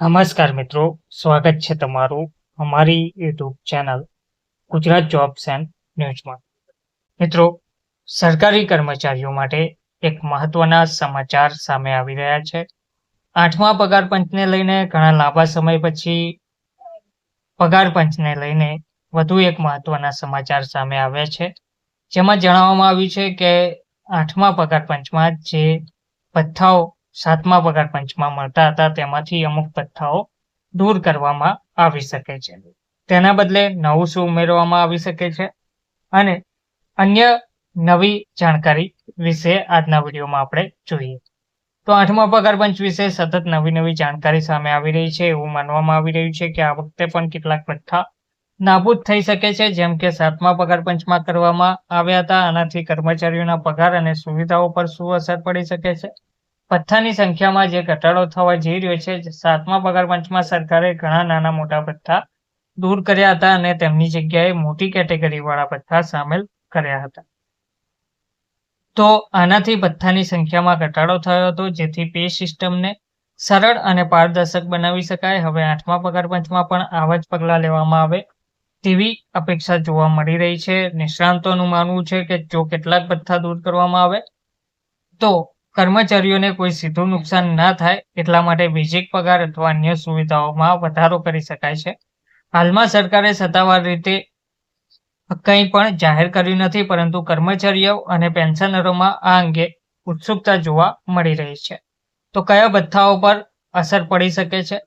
નમસ્કાર મિત્રો, સ્વાગત છે તમારું અમારી YouTube channel Gujarat jobs and ન્યૂઝમાં. મિત્રો, સરકારી કર્મચારીઓ માટે એક મહત્વના સમાચાર સામે આવી રહ્યા છે. આઠમા પગાર પંચને લઈને ઘણા લાંબા સમય પછી પગાર પંચને લઈને વધુ એક મહત્વના સમાચાર સામે આવ્યા છે. જેમાં જણાવવામાં આવ્યું છે કે આઠમા પગાર પંચમાં જે ભથ્થાઓ સાતમા પગાર પંચમાં મળતા હતા. તેમાંથી અમુક પથ્થાઓ દૂર કરવામાં આવી શકે છે. તેના બદલે નવું શું ઉમેરવામાં આવી શકે છે? અને અન્ય નવી જાણકારી વિશે આજના વિડીયોમાં આપણે જોઈએ. તો આઠમા પગાર પંચ વિશે સતત નવી નવી જાણકારી સામે આવી રહી છે એવું માનવામાં આવી રહ્યું છે કે આ વખતે પણ કેટલાક પથ્થા નાબૂદ થઈ શકે છે. જેમ કે સાતમા પગાર પંચમાં કરવામાં આવ્યા હતા. આનાથી કર્મચારીઓના પગાર અને સુવિધાઓ પર શું અસર પડી શકે છે? ભથ્થાની સંખ્યામાં જે ઘટાડો થવા જઈ રહ્યો છે સાતમા પગાર પંચમાં સરકારે ઘણા નાના મોટા ભથ્થા દૂર કર્યા હતા અને તેમની જગ્યાએ મોટી કેટેગરી વાળા ભથ્થા સામેલ કર્યા હતા. તો આનાથી ભથ્થાની સંખ્યામાં ઘટાડો થયો હતો, જેથી પે સિસ્ટમને સરળ અને પારદર્શક બનાવી શકાય. હવે આઠમા પગાર પંચમાં પણ આવા જ પગલાં લેવામાં આવે તેવી અપેક્ષા જોવા મળી રહી છે. નિષ્ણાંતોનું માનવું છે કે જો કેટલાક ભથ્થા દૂર કરવામાં આવે તો કર્મચારીઓને કોઈ સીધું નુકસાન ના થાય એટલા માટે બેઝિક પગાર અથવા અન્ય સુવિધાઓમાં વધારો કરી શકાય છે. હાલમાં સરકારે સત્તાવાર રીતે કંઈ પણ જાહેર કર્યું નથી, પરંતુ કર્મચારીઓ અને પેન્શનરોમાં આ અંગે ઉત્સુકતા જોવા મળી રહી છે. તો કયા ભથ્થાઓ પર અસર પડી શકે છે?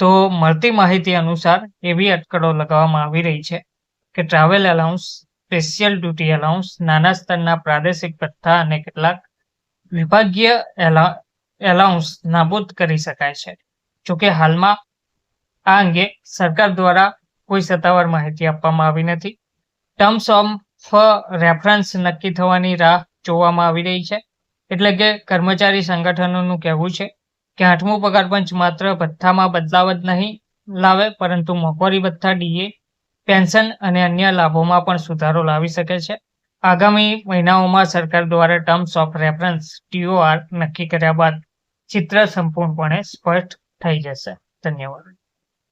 તો મળતી માહિતી અનુસાર એવી અટકળો લગાવવામાં આવી રહી છે કે travel allowance, special duty allowance, નાના સ્તરના પ્રાદેશિક ભથ્થા અને કેટલાક વિભાગીય એલાઉન્સ નાબૂદ કરી શકાય છે. જોકે હાલમાં આ અંગે સરકાર દ્વારા કોઈ સત્તાવાર માહિતી આપવામાં આવી નથી. ટર્મ્સ ઓફ રેફરન્સ નક્કી થવાની રાહ જોવામાં આવી રહી છે. એટલે કે કર્મચારી સંગઠનોનું કહેવું છે કે આઠમું પગાર પંચ માત્ર ભથ્થામાં બદલાવ જ નહીં લાવે, પરંતુ મોંઘવારી ભથ્થા, ડીએ, પેન્શન અને અન્ય લાભોમાં પણ સુધારો લાવી શકે છે. આગામી મહિનાઓમાં સરકાર દ્વારા ટર્મ્સ ઓફ રેફરન્સ ટીઓઆર નક્કી કર્યા બાદ ચિત્ર સંપૂર્ણપણે સ્પષ્ટ થઈ જશે. ધન્યવાદ.